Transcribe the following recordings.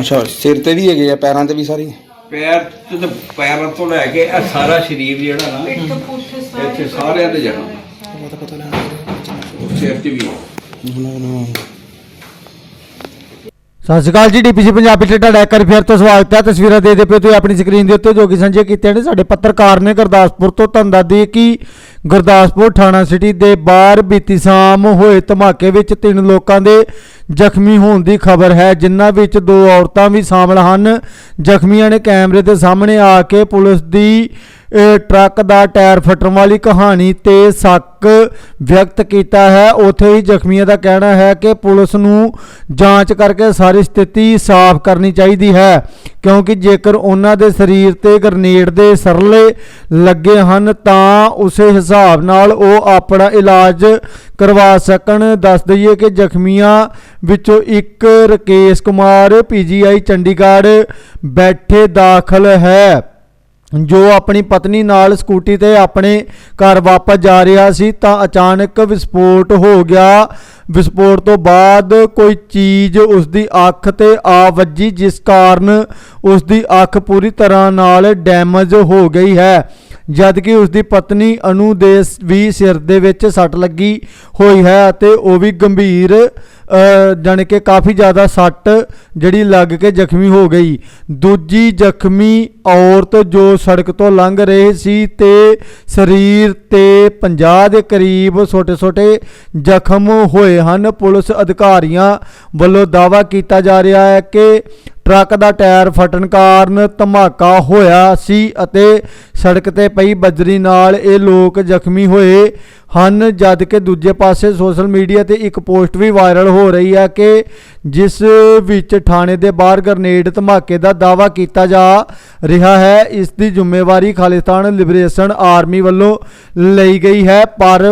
ਅੱਛਾ ਸਿਰ ਤੇ ਵੀ ਹੈਗੇ ਆ ਪੈਰਾਂ ਤੇ ਵੀ ਸਾਰੀ? ਪੈਰ ਤੇ ਤਾਂ ਪੈਰਾਂ ਤੋਂ ਲੈ ਕੇ ਇਹ ਸਾਰਾ ਸਰੀਰ ਜਿਹੜਾ ਨਾ ਇੱਥੇ ਸਾਰਿਆਂ ਤੇ ਜਾਣਾ। ਸਿਰ ਤੇ ਵੀ ਸਤਿ ਸ਼੍ਰੀ ਅਕਾਲ ਜੀ ਡੀਪੀਸੀ ਪੰਜਾਬੀ ਤੇ ਤੁਹਾਡਾ ਇੱਕ ਵਾਰੀ ਫਿਰ ਤੋਂ ਸਵਾਗਤ ਹੈ। ਤਸਵੀਰਾਂ ਦੇ ਦੇ ਪਿਓ ਤੁਸੀਂ ਆਪਣੀ ਸਕਰੀਨ ਦੇ ਉੱਤੇ ਜੋ ਕਿ ਸਾਂਝੇ ਕੀਤੇ ਨੇ। ਸਾਡੇ ਪੱਤਰਕਾਰ ਨੇ ਗੁਰਦਾਸਪੁਰ ਤੋਂ ਤੁਹਾਨੂੰ ਦੱਸ ਦਈਏ ਕਿ ਗੁਰਦਾਸਪੁਰ ਥਾਣਾ ਸਿਟੀ ਦੇ ਬਾਹਰ ਬੀਤੀ ਸ਼ਾਮ ਹੋਏ ਧਮਾਕੇ ਵਿੱਚ ਤਿੰਨ ਲੋਕਾਂ ਦੇ ਜ਼ਖਮੀ ਹੋਣ ਦੀ ਖਬਰ ਹੈ। ਜਿਨ੍ਹਾਂ ਵਿੱਚ ਦੋ ਔਰਤਾਂ ਵੀ ਸ਼ਾਮਲ ਹਨ। ਜ਼ਖਮੀਆਂ ਨੇ ਕੈਮਰੇ ਦੇ ਸਾਹਮਣੇ ਆ ਕੇ ਪੁਲਿਸ ਦੀ ਟਰੱਕ ਦਾ ਟਾਇਰ ਫਟਣ ਵਾਲੀ ਕਹਾਣੀ ਤੇ ਸ਼ੱਕ ਵਿਅਕਤ ਕੀਤਾ ਹੈ। ਉੱਥੇ ਹੀ ਜ਼ਖਮੀਆਂ ਦਾ ਕਹਿਣਾ ਹੈ ਕਿ ਪੁਲਿਸ ਨੂੰ ਜਾਂਚ ਕਰਕੇ ਸਾਰੀ ਸਥਿਤੀ ਸਾਫ਼ ਕਰਨੀ ਚਾਹੀਦੀ ਹੈ, ਕਿਉਂਕਿ ਜੇਕਰ ਉਹਨਾਂ ਦੇ ਸਰੀਰ ਤੇ ਗ੍ਰਨੇਡ ਦੇ ਸਰਲੇ ਲੱਗੇ ਹਨ, ਤਾਂ ਉਸੇ ਹਿਸਾਬ ਨਾਲ ਉਹ ਆਪਣਾ ਇਲਾਜ ਕਰਵਾ ਸਕਣ। ਦੱਸ ਦਈਏ ਕਿ ਜ਼ਖਮੀਆਂ ਵਿੱਚੋਂ ਇੱਕ ਰਕੇਸ਼ ਕੁਮਾਰ ਪੀਜੀਆਈ ਚੰਡੀਗੜ੍ਹ ਬੈਠੇ ਦਾਖਲ ਹੈ, ਜੋ ਆਪਣੀ ਪਤਨੀ ਨਾਲ ਸਕੂਟੀ ਤੇ ਆਪਣੇ ਘਰ ਵਾਪਸ ਜਾ ਰਿਹਾ ਸੀ, ਤਾਂ ਅਚਾਨਕ ਵਿਸਫੋਟ ਹੋ ਗਿਆ। ਵਿਸਫੋਟ ਤੋਂ ਬਾਅਦ ਕੋਈ ਚੀਜ਼ ਉਸ ਦੀ ਅੱਖ ਤੇ ਆ ਵੱਜੀ, ਜਿਸ ਕਾਰਨ ਉਸ ਦੀ ਅੱਖ ਪੂਰੀ ਤਰ੍ਹਾਂ ਨਾਲ ਡੈਮੇਜ ਹੋ ਗਈ ਹੈ। ਜਦਕਿ ਉਸ ਦੀ ਪਤਨੀ ਅਨੂ ਦੇ ਵੀ ਸਿਰ ਦੇ ਵਿੱਚ ਸੱਟ ਲੱਗੀ ਹੋਈ ਹੈ ਅਤੇ ਉਹ ਵੀ ਗੰਭੀਰ ਅ, ਜਾਣੀ ਕਿ ਕਾਫੀ ਜ਼ਿਆਦਾ ਸੱਟ ਜਿਹੜੀ ਲੱਗ ਕੇ ਜ਼ਖਮੀ ਹੋ ਗਈ। ਦੂਜੀ ਜ਼ਖਮੀ ਔਰਤ ਜੋ ਸੜਕ ਤੋਂ ਲੰਘ ਰਹੀ ਸੀ ਤੇ ਸਰੀਰ ਤੇ 50 ਦੇ ਕਰੀਬ ਛੋਟੇ-ਛੋਟੇ ਜ਼ਖਮ ਹੋਏ ਹਨ ਪੁਲਿਸ ਅਧਿਕਾਰੀਆਂ ਵੱਲੋਂ ਦਾਅਵਾ ਕੀਤਾ ਜਾ ਰਿਹਾ ਹੈ ਕਿ ਟਰੱਕ ਦਾ ਟਾਇਰ ਫਟਣ ਕਾਰਨ ਧਮਾਕਾ ਹੋਇਆ ਸੀ ਅਤੇ ਸੜਕ ਤੇ ਪਈ ਬਜਰੀ ਨਾਲ ਇਹ ਲੋਕ ਜ਼ਖਮੀ ਹੋਏ ਹਨ ਜਦ ਕਿ ਦੂਜੇ ਪਾਸੇ ਸੋਸ਼ਲ ਮੀਡੀਆ ਤੇ ਇੱਕ ਪੋਸਟ ਵੀ ਵਾਇਰਲ ਹੋ ਰਹੀ ਹੈ ਕਿ ਜਿਸ ਵਿੱਚ ਥਾਣੇ ਦੇ ਬਾਹਰ ਗ੍ਰਨੇਡ ਧਮਾਕੇ ਦਾ ਦਾਅਵਾ ਕੀਤਾ ਜਾ ਰਿਹਾ ਹੈ ਇਸ ਦੀ ਜ਼ਿੰਮੇਵਾਰੀ ਖਾਲਿਸਤਾਨ ਲਿਬਰੇਸ਼ਨ ਆਰਮੀ ਵੱਲੋਂ ਲਈ ਗਈ ਹੈ ਪਰ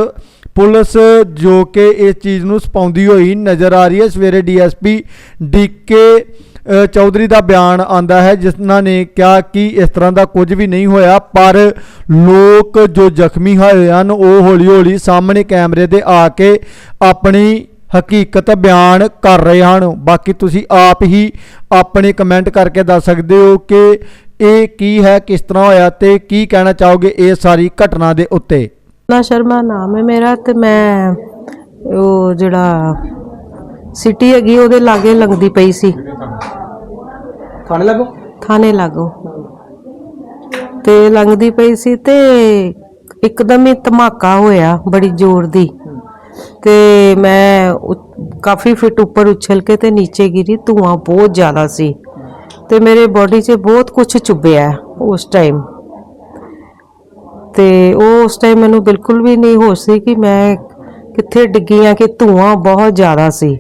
ਪੁਲਿਸ ਜੋ ਕਿ ਇਸ ਚੀਜ਼ ਨੂੰ ਸਪਾਉਂਦੀ ਹੋਈ ਨਜ਼ਰ ਆ ਰਹੀ ਹੈ ਸਵੇਰੇ D S P D K ਅ, ਚੌਧਰੀ ਦਾ ਬਿਆਨ ਆਂਦਾ ਹੈ, ਜਿਨ੍ਹਾਂ ਨੇ ਕਿਹਾ ਕਿ ਇਸ ਤਰ੍ਹਾਂ ਦਾ ਕੁਝ ਵੀ ਨਹੀਂ ਹੋਇਆ, ਪਰ ਲੋਕ ਜੋ ਜ਼ਖਮੀ ਹੋਏ ਹਨ, ਉਹ ਹੌਲੀ-ਹੌਲੀ ਸਾਹਮਣੇ ਕੈਮਰੇ ਦੇ ਆ ਕੇ ਆਪਣੀ ਹਕੀਕਤ ਬਿਆਨ ਕਰ ਰਹੇ ਹਨ। ਬਾਕੀ ਤੁਸੀਂ ਆਪ ਹੀ ਆਪਣੇ ਕਮੈਂਟ ਕਰਕੇ ਦੱਸ ਸਕਦੇ ਹੋ ਕਿ ਇਹ ਕੀ ਹੈ, ਕਿਸ ਤਰ੍ਹਾਂ ਹੋਇਆ ਤੇ ਕੀ ਕਹਿਣਾ ਚਾਹੋਗੇ ਇਹ ਸਾਰੀ ਘਟਨਾ ਦੇ ਉੱਤੇ? ਨਾ ਸ਼ਰਮਾ ਨਾਮ ਹੈ ਮੇਰਾ ਤੇ ਮੈਂ ਉਹ ਜਿਹੜਾ ਸਿਟੀ ਹੈਗੀ ਉਹਦੇ ਲਾਗੇ ਲੰਗਦੀ ਪਈ ਸੀ। ਥਾਣੇ ਲੱਗੋ? ਥਾਣੇ ਲਾਗੋ। ਤੇ ਲੰਗਦੀ ਪਈ ਸੀ ਤੇ ਇੱਕਦਮ ਹੀ ਧਮਾਕਾ ਹੋਇਆ ਬੜੀ ਜ਼ੋਰ ਦੀ। ਤੇ ਮੈਂ ਕਾਫੀ ਫਿਟ ਉੱਪਰ ਉਛਲ ਕੇ ਤੇ ਨੀਚੇ ਗਿਰੀ ਧੂਆਂ ਬਹੁਤ ਜ਼ਿਆਦਾ ਸੀ। ਤੇ ਮੇਰੇ ਬੋਡੀ 'ਚ ਬਹੁਤ ਕੁਝ ਚੁੱਭਿਆ ਉਸ ਟਾਈਮ ਤੇ ਉਹ ਉਸ ਟਾਈਮ ਮੈਨੂੰ ਬਿਲਕੁਲ ਵੀ ਨਹੀਂ ਹੋਸ਼ ਸੀ ਕਿ ਮੈਂ ਕਿੱਥੇ ਡਿੱਗੀ ਆ ਕਿ ਧੂਆਂ ਬਹੁਤ ਜ਼ਿਆਦਾ ਸੀ।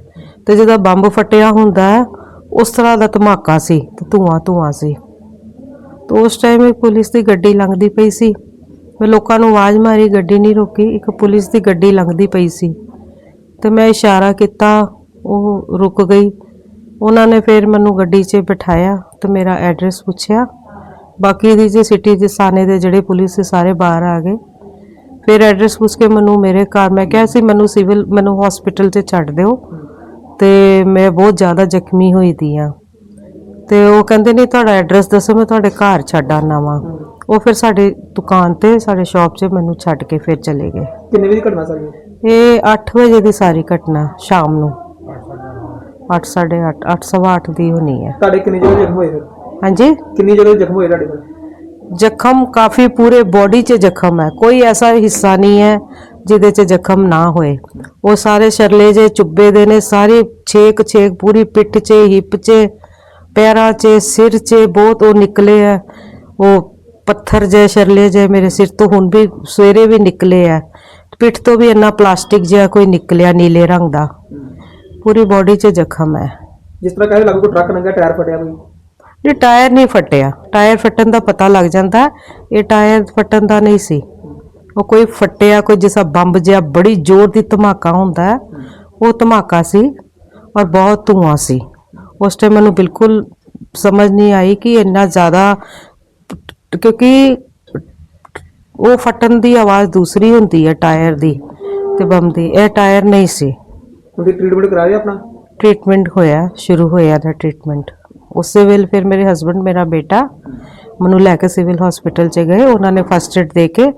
ਤੇ ਜਦੋਂ ਬੰਬ ਫਟਿਆ ਹੁੰਦਾ ਹੈ, ਉਸ ਤਰ੍ਹਾਂ ਦਾ ਧਮਾਕਾ ਸੀ ਤੇ ਧੂਆਂ ਧੂਆਂ ਸੀ। ਤੇ ਉਸ ਟਾਈਮ ਇੱਕ ਪੁਲਿਸ ਦੀ ਗੱਡੀ ਲੰਘਦੀ ਪਈ ਸੀ। ਮੈਂ ਲੋਕਾਂ ਨੂੰ ਆਵਾਜ਼ ਮਾਰੀ, ਗੱਡੀ ਨਹੀਂ ਰੋਕੀ, ਇੱਕ ਪੁਲਿਸ ਦੀ ਗੱਡੀ ਲੰਘਦੀ ਪਈ ਸੀ। ਤੇ ਮੈਂ ਇਸ਼ਾਰਾ ਕੀਤਾ, ਉਹ ਰੁਕ ਗਈ। ਉਹਨਾਂ ਨੇ ਫਿਰ ਮੈਨੂੰ ਗੱਡੀ 'ਚ ਬਿਠਾਇਆ ਤੇ ਮੇਰਾ ਐਡਰੈਸ ਪੁੱਛਿਆ। ਬਾਕੀ ਦੀ ਜੇ ਸਿਟੀ ਦੇ ਸਾਨੇ ਦੇ ਜਿਹੜੇ ਪੁਲਿਸ ਦੇ ਸਾਰੇ ਬਾਹਰ ਆ ਗਏ। ਫਿਰ ਐਡਰੈਸ ਪੁੱਛ ਕੇ ਮੈਨੂੰ ਮੇਰੇ ਘਰ, ਮੈਂ ਕਿਹਾ ਸੀ, ਮੈਨੂੰ ਸਿਵਲ ਮੈਨੂੰ ਹਸਪੀਟਲ 'ਚ ਛੱਡ ਦਿਓ। ਤੇ ਮੈਂ ਬਹੁਤ ਜ਼ਿਆਦਾ ਜ਼ਖਮੀ ਹੋਈ ਦੀ ਆ। ਤੇ ਉਹ ਕਹਿੰਦੇ ਨਹੀਂ ਤੁਹਾਡਾ ਐਡਰੈਸ ਦੱਸੋ ਮੈਂ ਤੁਹਾਡੇ ਘਰ ਛੱਡ ਆਨਾ ਵਾਂ। ਉਹ ਫਿਰ ਸਾਡੇ ਦੁਕਾਨ ਤੇ ਸਾਡੇ ਸ਼ਾਪ 'ਚ ਮੈਨੂੰ ਛੱਡ ਕੇ ਫਿਰ ਚਲੇ ਗਏ। ਕਿੰਨੇ ਵਜੇ ਘਟਨਾ ਸਾਰੀ ਇਹ? ਇਹ 8 ਵਜੇ ਦੀ ਸਾਰੀ ਘਟਨਾ ਸ਼ਾਮ ਨੂੰ। 8 8:30 8:30 ਦੀ ਹੋਣੀ ਹੈ। ਤੁਹਾਡੇ ਕਿੰਨੀ ਜਗ੍ਹਾ ਜ਼ਖਮ ਹੋਏ ਫਿਰ? ਹਾਂਜੀ? ਕਿੰਨੀ ਜਗ੍ਹਾ ਜ਼ਖਮ ਹੋਏ ਤੁਹਾਡੇ ਫਿਰ ਜ਼ਖਮ ਕਾਫੀ ਪੂਰੇ ਬੋਡੀ 'ਚ ਜ਼ਖਮ ਹੈ। ਕੋਈ ਐਸਾ ਹਿੱਸਾ ਨਹੀਂ ਹੈ ਜਿਹਦੇ 'ਚ ਜ਼ਖਮ ਨਾ ਹੋਏ। ਉਹ ਸਾਰੇ ਸ਼ਰਲੇ ਜੇ ਚੁੱਬੇ ਦੇ ਨੇ, ਸਾਰੇ ਛੇਕ ਛੇਕ ਪੂਰੀ ਪਿੱਠ 'ਚ, ਹਿੱਪ 'ਚ, ਪੈਰਾਂ 'ਚ, ਸਿਰ 'ਚ ਬਹੁਤ ਉਹ ਨਿਕਲੇ ਹੈ। ਉਹ ਪੱਥਰ ਜੇ ਸ਼ਰਲੇ ਜੇ ਮੇਰੇ ਸਿਰ ਤੋਂ ਹੁਣ ਵੀ ਸਵੇਰੇ ਵੀ ਨਿਕਲੇ ਹੈ। ਪਿੱਠ ਤੋਂ ਵੀ ਇੰਨਾ ਪਲਾਸਟਿਕ ਜਿਹਾ ਕੋਈ ਨਿਕਲਿਆ ਨੀਲੇ ਰੰਗ ਦਾ। ਪੂਰੀ ਬੋਡੀ 'ਚ ਜ਼ਖਮ ਹੈ। ਜਿਸ ਤਰ੍ਹਾਂ ਕਹਿੰਦੇ ਲੱਗੋ ਟਰੱਕ ਲੰਘਿਆ ਟਾਇਰ ਫਟਿਆ ਕੋਈ। ਇਹ ਟਾਇਰ ਨਹੀਂ ਫਟਿਆ। ਟਾਇਰ ਫਟਣ ਦਾ ਪਤਾ ਲੱਗ ਜਾਂਦਾ। ਇਹ ਟਾਇਰ ਫਟਣ ਦਾ ਨਹੀਂ ਸੀ। ਉਹ ਕੋਈ ਫਟਿਆ ਕੋਈ ਜਿਸਾ ਬੰਬ ਜਿਹਾ ਬੜੀ ਜ਼ੋਰ ਦੀ ਧਮਾਕਾ ਹੁੰਦਾ ਉਹ ਧਮਾਕਾ ਸੀ ਔਰ ਬਹੁਤ ਧੂਆਂ ਸੀ। ਉਸ ਟਾਈਮ ਮੈਨੂੰ ਬਿਲਕੁਲ ਸਮਝ ਨਹੀਂ ਆਈ ਕਿ ਇੰਨਾ ਜ਼ਿਆਦਾ ਕਿਉਂਕਿ ਉਹ ਫਟਣ ਦੀ ਆਵਾਜ਼ ਦੂਸਰੀ ਹੁੰਦੀ ਹੈ ਟਾਇਰ ਦੀ ਤੇ ਬੰਬ ਦੀ ਇਹ ਟਾਇਰ ਨਹੀਂ ਸੀ। ਤੁਸੀਂ ਟ੍ਰੀਟਮੈਂਟ ਕਰਾਇਆ ਆਪਣਾ? ਟ੍ਰੀਟਮੈਂਟ ਹੋਇਆ ਸ਼ੁਰੂ ਹੋਇਆ ਦਾ ਟ੍ਰੀਟਮੈਂਟ ਉਸੇ ਵੇਲੇ ਫਿਰ ਮੇਰੇ ਹਸਬੰਡ ਮੇਰਾ ਬੇਟਾ ਮੈਨੂੰ ਲੈ ਕੇ ਸਿਵਲ ਹਸਪੀਟਲ 'ਚ ਗਏ। ਉਹਨਾਂ ਨੇ ਫਸਟ ਏਡ ਦੇ ਕੇ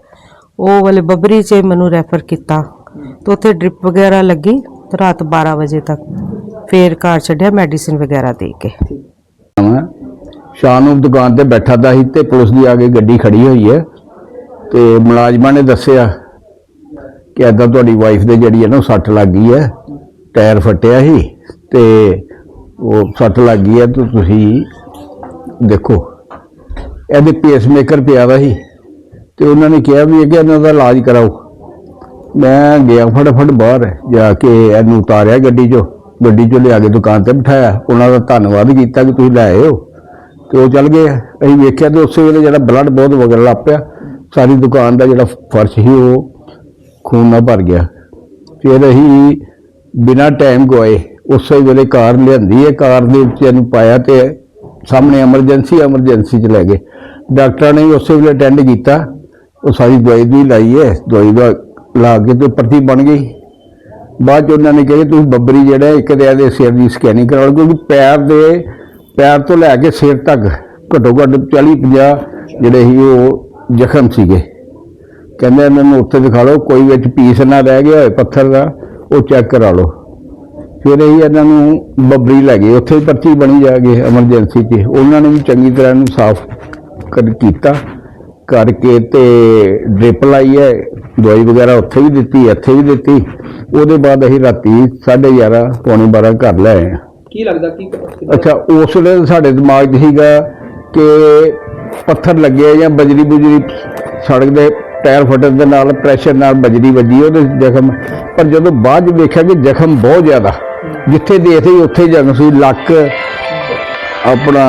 ਉਹ ਵਾਲੇ ਬੱਬਰੀ 'ਚ ਮੈਨੂੰ ਰੈਫਰ ਕੀਤਾ। ਤੇ ਉੱਥੇ ਡ੍ਰਿਪ ਵਗੈਰਾ ਲੱਗੀ ਰਾਤ 12 ਵਜੇ ਤੱਕ। ਫੇਰ ਘਰ ਛੱਡਿਆ ਮੈਡੀਸਿਨ ਵਗੈਰਾ ਦੇ ਕੇ। ਸ਼ਾਮ ਨੂੰ ਦੁਕਾਨ ਤੇ ਬੈਠਾ ਦਾ ਸੀ ਤੇ ਪੁਲਿਸ ਦੀ ਆ ਕੇ ਗੱਡੀ ਖੜੀ ਹੋਈ ਹੈ ਤੇ ਮੁਲਾਜ਼ਮਾਂ ਨੇ ਦੱਸਿਆ ਕਿ ਏਦਾਂ ਤੁਹਾਡੀ ਵਾਈਫ ਦੇ ਜਿਹੜੀ ਹੈ ਨਾ ਸੱਟ ਲੱਗ ਗਈ ਹੈ, ਟਾਇਰ ਫਟਿਆ ਸੀ ਤੇ ਉਹ ਸੱਟ ਲੱਗ ਗਈ ਹੈ, ਤੇ ਤੁਸੀਂ ਦੇਖੋ। ਇਹਦੇ ਪੇਸਮੇਕਰ ਪਿਆ ਦਾ ਸੀ ਤੇ ਉਹਨਾਂ ਨੇ ਕਿਹਾ ਵੀ ਅੱਗੇ ਇਹਨਾਂ ਦਾ ਇਲਾਜ ਕਰਾਓ। ਮੈਂ ਗਿਆ ਫਟਾਫਟ ਬਾਹਰ, ਜਾ ਕੇ ਇਹਨੂੰ ਉਤਾਰਿਆ ਗੱਡੀ 'ਚੋਂ। ਗੱਡੀ 'ਚੋਂ ਲਿਆ ਕੇ ਦੁਕਾਨ ਤੇ ਬਿਠਾਇਆ। ਉਹਨਾਂ ਦਾ ਧੰਨਵਾਦ ਕੀਤਾ ਕਿ ਤੁਸੀਂ ਲੈ ਆਏ ਹੋ। ਤੇ ਉਹ ਚੱਲ ਗਏ। ਅਸੀਂ ਵੇਖਿਆ ਤੇ ਉਸੇ ਵੇਲੇ ਜਿਹੜਾ ਬਲੱਡ ਬਹੁਤ ਵਗਣ ਲੱਗ ਪਿਆ। ਸਾਰੀ ਦੁਕਾਨ ਦਾ ਜਿਹੜਾ ਫਰਸ਼ ਸੀ, ਉਹ ਖੂਨ ਨਾਲ ਭਰ ਗਿਆ। ਫਿਰ ਅਸੀਂ ਬਿਨਾਂ ਟਾਈਮ ਗਵਾਏ। ਉਸੇ ਵੇਲੇ ਕਾਰ ਲਿਆਂਦੀ ਹੈ। ਕਾਰ ਦੇ ਵਿੱਚ ਇਹਨੂੰ ਪਾਇਆ ਤੇ ਸਾਹਮਣੇ ਐਮਰਜੈਂਸੀ ਐਮਰਜੈਂਸੀ ਚ ਲੈ ਗਏ। ਡਾਕਟਰਾਂ ਨੇ ਵੀ ਉਸੇ ਵੇਲੇ ਅਟੈਂਡ ਕੀਤਾ। ਉਹ ਸਾਰੀ ਦਵਾਈ ਦੀ ਲਾਈ ਹੈ। ਦਵਾਈ ਦਾ ਲਾ ਕੇ ਤੇ ਪਰਤੀ ਬਣ ਗਈ। ਬਾਅਦ ਚ ਉਹਨਾਂ ਨੇ ਕਿਹਾ ਕਿ ਤੁਸੀਂ ਬੱਬਰੀ ਜਿਹੜਾ ਇੱਕ ਤੇ ਇਹਦੇ ਸਿਰ ਦੀ ਸਕੈਨਿੰਗ ਕਰਾ ਲਓ ਕਿਉਂਕਿ ਪੈਰ ਦੇ, ਪੈਰ ਤੋਂ ਲੈ ਕੇ ਸਿਰ ਤੱਕ ਘੱਟੋ ਘੱਟ 40 50 ਜਿਹੜੇ ਸੀ ਉਹ ਜ਼ਖਮ ਸੀਗੇ। ਕਹਿੰਦੇ ਇਹਨਾਂ ਨੂੰ ਉੱਥੇ ਦਿਖਾ ਲਓ, ਕੋਈ ਵਿੱਚ ਪੀਸ ਨਾ ਰਹਿ ਗਿਆ ਹੋਏ, ਪੱਥਰ ਦਾ, ਉਹ ਚੈੱਕ ਕਰਾ ਲਓ। ਫਿਰ ਇਹ ਇਹਨਾਂ ਨੂੰ ਬੱਬਰੀ ਲੈ ਗਏ ਉੱਥੇ ਪਰਚੀ ਬਣੀ ਜਾ ਕੇ ਐਮਰਜੈਂਸੀ 'ਚ। ਉਹਨਾਂ ਨੇ ਵੀ ਚੰਗੀ ਤਰ੍ਹਾਂ ਇਹਨੂੰ ਸਾਫ਼ ਕਰ ਕੀਤਾ ਕਰਕੇ ਤੇ ਡ੍ਰਿਪ ਲਾਈ ਹੈ ਦਵਾਈ ਵਗੈਰਾ ਉੱਥੇ ਵੀ ਦਿੱਤੀ ਇੱਥੇ ਵੀ ਦਿੱਤੀ। ਉਹਦੇ ਬਾਅਦ ਅਸੀਂ ਰਾਤੀ 11:30 ਪੌਣੇ 12 ਘਰ ਲੈ ਆਏ। ਕੀ ਲੱਗਦਾ ਕੀ ਅੱਛਾ ਉਸ ਵੇਲੇ ਸਾਡੇ ਦਿਮਾਗ 'ਚ ਸੀਗਾ ਕਿ ਪੱਥਰ ਲੱਗਿਆ ਜਾਂ ਬਜਰੀ ਬੁਜਰੀ ਸੜਕ ਦੇ ਟਾਇਰ ਫਟਣ ਦੇ ਨਾਲ ਪ੍ਰੈਸ਼ਰ ਨਾਲ ਬਜਰੀ ਵੱਜੀ ਉਹਦੇ ਜ਼ਖਮ। ਪਰ ਜਦੋਂ ਬਾਅਦ ਵੇਖਿਆ ਕਿ ਜ਼ਖਮ ਬਹੁਤ ਜ਼ਿਆਦਾ। ਜਿੱਥੇ ਦੇਖਦੇ ਸੀ ਉੱਥੇ ਜ਼ਖਮ ਸੀ ਲੱਕ, ਆਪਣਾ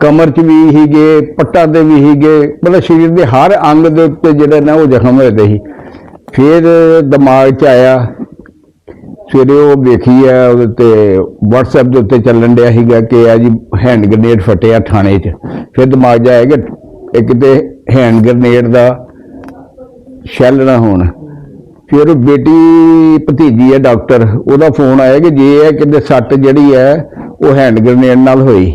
ਕਮਰ 'ਚ ਵੀ ਹੀਗੇ ਪੱਟਾਂ ਤੇ ਵੀ ਹੀਗੇ ਮਤਲਬ ਸਰੀਰ ਦੇ ਹਰ ਅੰਗ ਦੇ ਉੱਤੇ ਜਿਹੜੇ ਨਾ ਉਹ ਜ਼ਖਮ ਹੋਏ ਦੇ ਸੀ। ਫਿਰ ਦਿਮਾਗ 'ਚ ਆਇਆ, ਸਵੇਰੇ ਉਹ ਵੇਖੀ ਆ ਉਹਦੇ ਤੇ WhatsApp ਦੇ ਉੱਤੇ ਚੱਲਣ ਡਿਆ ਸੀਗਾ ਕਿ ਆ ਜੀ ਹੈਂਡ ਗ੍ਰਨੇਡ ਫਟਿਆ ਥਾਣੇ 'ਚ। ਫਿਰ ਦਿਮਾਗ 'ਚ ਆਇਆ ਕਿ ਇੱਕ ਤੇ ਹੈਂਡ ਗ੍ਰਨੇਡ ਦਾ ਸ਼ੈਲ ਨਾ ਹੋਣ। ਫਿਰ ਬੇਟੀ ਭਤੀਜੀ ਹੈ, ਡਾਕਟਰ। ਉਹਦਾ ਫੋਨ ਆਇਆ ਕਿ ਜੇ ਇਹ ਕਿਤੇ ਸੱਟ ਜਿਹੜੀ ਹੈ, ਉਹ ਹੈਂਡ ਗ੍ਰਨੇਡ ਨਾਲ ਹੋਈ,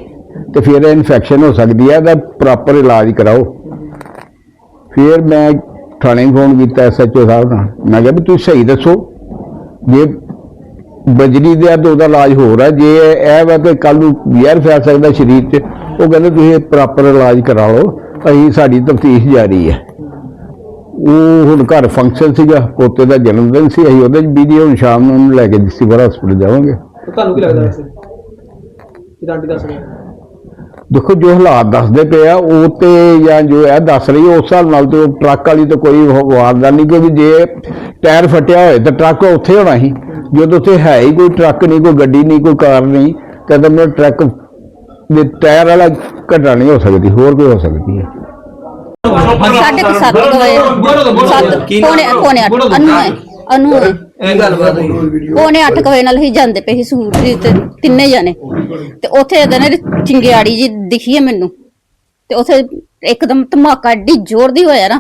ਤੇ ਫਿਰ ਇਹ ਇਨਫੈਕਸ਼ਨ ਹੋ ਸਕਦੀ ਹੈ, ਇਹਦਾ ਪ੍ਰੋਪਰ ਇਲਾਜ ਕਰਾਓ। ਫਿਰ ਮੈਂ ਥਾਣੇ ਫੋਨ ਕੀਤਾ ਐਸਐਚਓ ਸਾਹਿਬ ਨਾਲ। ਮੈਂ ਕਿਹਾ ਵੀ ਤੁਸੀਂ ਸਹੀ ਦੱਸੋ, ਜੇ ਬਜਰੀ ਦੇ ਆ ਤਾਂ ਉਹਦਾ ਇਲਾਜ ਹੋਰ ਹੈ, ਜੇ ਇਹ ਵਾ ਕਿ ਕੱਲ ਨੂੰ ਜ਼ਹਿਰ ਫੈਲ ਸਕਦਾ ਸਰੀਰ 'ਚ, ਉਹ ਕਹਿੰਦੇ ਤੁਸੀਂ ਪ੍ਰੋਪਰ ਇਲਾਜ ਕਰਾ ਲਓ, ਅਸੀਂ ਸਾਡੀ ਤਫਤੀਸ਼ ਜਾਰੀ ਹੈ। ਉਹ ਹੁਣ ਘਰ ਫੰਕਸ਼ਨ ਸੀਗਾ ਪੋਤੇ ਦਾ ਜਨਮ ਦਿਨ ਸੀ ਅਸੀਂ ਉਹਦੇ 'ਚ ਬੀਜੀ ਹੁਣ ਸ਼ਾਮ ਨੂੰ ਉਹਨੂੰ ਲੈ ਕੇ ਸਿਵਲ ਹਸਪੀਟਲ ਜਾਵਾਂਗੇ। ਤੁਹਾਨੂੰ ਕੀ ਲੱਗਦਾ ਵੈਸੇ? ਇਹ ਆਂਟੀ ਦੱਸ ਰਿਹਾ ਦੇਖੋ ਜੋ ਹਾਲਾਤ ਦੱਸਦੇ ਪਏ ਆ ਉਹ ਤੇ ਜਾਂ ਜੋ ਇਹ ਦੱਸ ਰਹੀ ਉਸ ਹਿਸਾਬ ਨਾਲ ਤੇ ਉਹ ਟਰੱਕ ਵਾਲੀ ਤਾਂ ਕੋਈ ਉਹ ਵਾਰਦਾ ਨਹੀਂ ਕਿਉਂਕਿ ਜੇ ਟਾਇਰ ਫਟਿਆ ਹੋਏ ਤਾਂ ਟਰੱਕ ਉੱਥੇ ਹੋਣਾ ਸੀ। ਜਦੋਂ ਉੱਥੇ ਹੈ ਹੀ ਕੋਈ ਟਰੱਕ ਨਹੀਂ ਕੋਈ ਗੱਡੀ ਨਹੀਂ ਕੋਈ ਕਾਰ ਨਹੀਂ ਤਾਂ ਤਾਂ ਟਰੱਕ ਦੇ ਟਾਇਰ ਵਾਲਾ ਘਟਨਾ ਨਹੀਂ ਹੋ ਸਕਦੀ ਹੋਰ ਕੋਈ ਹੋ ਸਕਦੀ ਹੈ। ਸਾਢੇ ਕੁ ਸੱਤ ਕੁ ਵਜੇ। ਸੱਤ ਪੌਣੇ ਪੌਣੇ ਅੱਠ। ਅਨੂ ਹੈ ਅਨੂ ਹੈ। ਇਹ ਗੱਲ ਬਾਤ ਹੋਈ। ਪੌਣੇ ਅੱਠ ਕੁ ਵਜੇ ਨਾਲ ਹੀ ਜਾਂਦੇ ਪਏ ਸੀ ਸੂਟ ਦੀ ਤੇ ਤਿੰਨੇ ਜਣੇ। ਤੇ ਉੱਥੇ ਇਹਦੇ ਨੇ ਚਿੰਗਿਆੜੀ ਜੀ ਦਿਖੀ ਹੈ ਮੈਨੂੰ ਤੇ ਉੱਥੇ ਇੱਕਦਮ ਧਮਾਕਾ ਏਡੀ ਜ਼ੋਰ ਦੀ ਹੋਇਆ ਨਾ।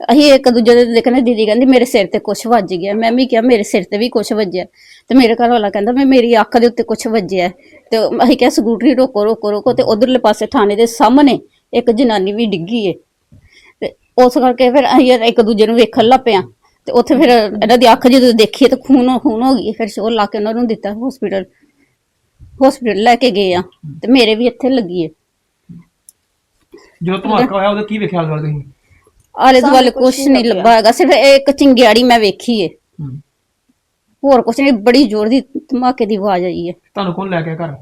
ਅਸੀਂ ਇੱਕ ਦੂਜੇ ਦੇ ਦੇਖਣੇ ਦੀਦੀ ਕਹਿੰਦੀ ਮੇਰੇ ਸਿਰ ਤੇ ਕੁਛ ਵੱਜ ਗਿਆ। ਮੈਂ ਵੀ ਕਿਹਾ ਮੇਰੇ ਸਿਰ ਤੇ ਵੀ ਕੁਛ ਵੱਜਿਆ। ਤੇ ਮੇਰੇ ਘਰ ਵਾਲਾ ਕਹਿੰਦਾ ਮੈਂ ਮੇਰੀ ਅੱਖ ਦੇ ਉੱਤੇ ਕੁਛ ਵੱਜਿਆ। ਤੇ ਅਸੀਂ ਕਿਹਾ ਸਕੂਟਰੀ ਰੋਕੋ ਰੋਕੋ ਰੋਕੋ। ਤੇ ਉਧਰਲੇ ਪਾਸੇ ਥਾਣੇ ਦੇ ਸਾਹਮਣੇ ਇੱਕ ਜਨਾਨੀ ਵੀ ਡਿੱਗੀ ਏ। ਉਸ ਕਰਕੇ ਫਿਰ ਅਸੀਂ ਇੱਕ ਦੂਜੇ ਨੂੰ ਵੇਖਣ ਲੱਗ ਪਿਆ ਤੇ ਉੱਥੇ ਫਿਰ ਇਹਨਾਂ ਦੀ ਅੱਖ ਜਦੋਂ ਦੇਖੀ ਤੇ ਖੂਨ ਖੂਨ ਹੋ ਗਈ ਫਿਰ ਸ਼ੋਰ ਲਾ ਕੇ ਉਹਨਾਂ ਨੂੰ ਦਿੱਤਾ ਹਸਪੀਟਲ ਹਸਪੀਟਲ ਲੈ ਕੇ ਗਏ ਆ। ਤੇ ਮੇਰੇ ਵੀ ਇੱਥੇ ਲੱਗੀ ਏ ਜਦੋਂ ਧਮਾਕਾ ਹੋਇਆ ਉਹਦਾ ਕੀ ਵੇਖਿਆ ਹਾਲ ਤੁਸੀਂ ਆਲੇ ਦੁਆਲੇ ਕੁਛ ਨਹੀਂ ਲੱਭਾ ਹੈਗਾ ਸਿਰਫ ਇਹ ਇੱਕ ਚਿੰਗਿਆੜੀ ਮੈਂ ਵੇਖੀ ਏ ਹੋਰ ਕੁਛ ਨਹੀਂ ਬੜੀ ਜ਼ੋਰ ਦੀ ਧਮਾਕੇ ਦੀ ਆਵਾਜ਼ ਆਈ ਏ ਤੁਹਾਨੂੰ ਕੌਣ ਲੈ ਕੇ ਘਰ?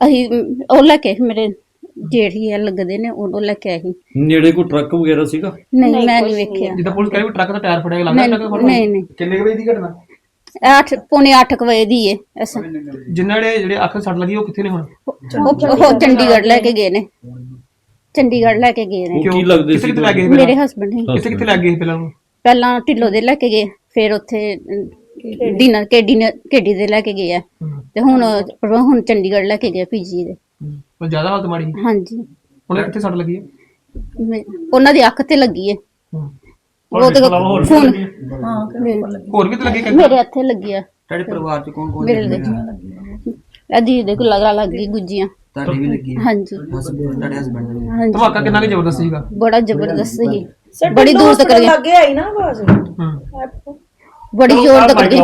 ਅਸੀਂ ਉਹ ਲੈ ਕੇ ਮੇਰੇ ਜਿਹੜੀ ਆ ਲੱਗਦੇ ਨੇ ਉਹ ਲੈ ਕੇ ਸੀ ਨੇੜੇ ਕੋਈ ਟਰੱਕ ਵਗੈਰਾ ਸੀਗਾ? ਨਹੀਂ ਮੈਂ ਨਹੀਂ ਵੇਖਿਆ। ਜਿੱਦਾਂ ਪੁਲਿਸ ਕਹਿੰਦੀ ਟਰੱਕ ਦਾ ਟਾਇਰ ਫਟਿਆ ਲੱਗਦਾ ਨਹੀਂ ਟਰੱਕ ਨਹੀਂ ਨਹੀਂ। ਕਿੰਨੇ ਵਜੇ ਦੀ ਘਟਨਾ? ਇਹ ਅੱਠ ਪੌਣੇ 8 ਵਜੇ ਦੀ ਏ ਐਸਾ ਜਿਨ੍ਹਾਂ ਦੇ ਜਿਹੜੇ ਅੱਖ ਸੱਟ ਲੱਗੀ ਉਹ ਕਿੱਥੇ ਨੇ ਹੁਣ? ਉਹ ਉਹ ਚੰਡੀਗੜ੍ਹ ਲੈ ਕੇ ਗਏ ਨੇ। ਚੰਡੀਗੜ੍ਹ ਲੈ ਕੇ ਗਏ ਨੇ। ਉਹ ਕੀ ਲੱਗਦੇ ਕਿੱਥੇ ਸੀ ਕਿੱਥੇ ਲੈ ਗਏ ਮੇਰੇ ਹਸਬੰਡ ਨੇ। ਕਿੱਥੇ ਕਿੱਥੇ ਲੈ ਗਏ ਸੀ ਪਹਿਲਾਂ ਢਿੱਲੋ ਦੇ ਲੈ ਕੇ ਗਏ ਫਿਰ ਉੱਥੇ ਡਿਨਰ ਕੇਡੀ ਨੇ ਕੇਡੀ ਦੇ ਲੈ ਕੇ ਗਏ ਆ। ਤੇ ਹੁਣ ਹੁਣ ਚੰਡੀਗੜ੍ਹ ਲੈ ਕੇ ਗਏ ਪੀਜੀ ਦੇ। ਪਰ ਜ਼ਿਆਦਾ ਹਾਲਤ ਮਾੜੀ। ਹਾਂਜੀ। ਹੁਣ ਕਿੱਥੇ ਸੱਟ ਲੱਗੀ ਹੈ? ਮੇ- ਉਹਨਾਂ ਦੀ ਅੱਖ ਤੇ ਲੱਗੀ ਏ ਹੂੰ। ਉਹ ਤੇ ਫੋਨ ਹੋਰ ਵੀ ਤੇ ਲੱਗੇ? ਕਿ ਮੇਰੇ ਇੱਥੇ ਲੱਗੀ ਆ ਤੁਹਾਡੇ ਪਰਿਵਾਰ ਚ ਕੌਣ ਕੌਣ ਮੇਰੇ ਲੱਗੀ ਅਜੀ ਦੇ ਕੋਲ ਲਗਾ ਲੱਗ ਗਈ ਗੁੱਜੀਆਂ। ਤੁਹਾਡੇ ਵੀ ਲੱਗੀ ਹੈ? ਹਾਂਜੀ। ਹਸਬੰਡ ਤੁਹਾਡੇ ਹਸਬੰਡ ਦੇ ਹਾਂਜੀ। ਧਮਾਕਾ ਕਿੰਨਾ ਕੁ ਜ਼ਬਰਦਸਤ ਸੀਗਾ? ਬੜਾ ਜ਼ਬਰਦਸਤ ਸੀ। ਬੜੀ ਦੂਰ ਤੱਕ ਗਈ ਹਾਂ ਬੜੀ ਜ਼ੋਰ ਤੱਕ ਗਈ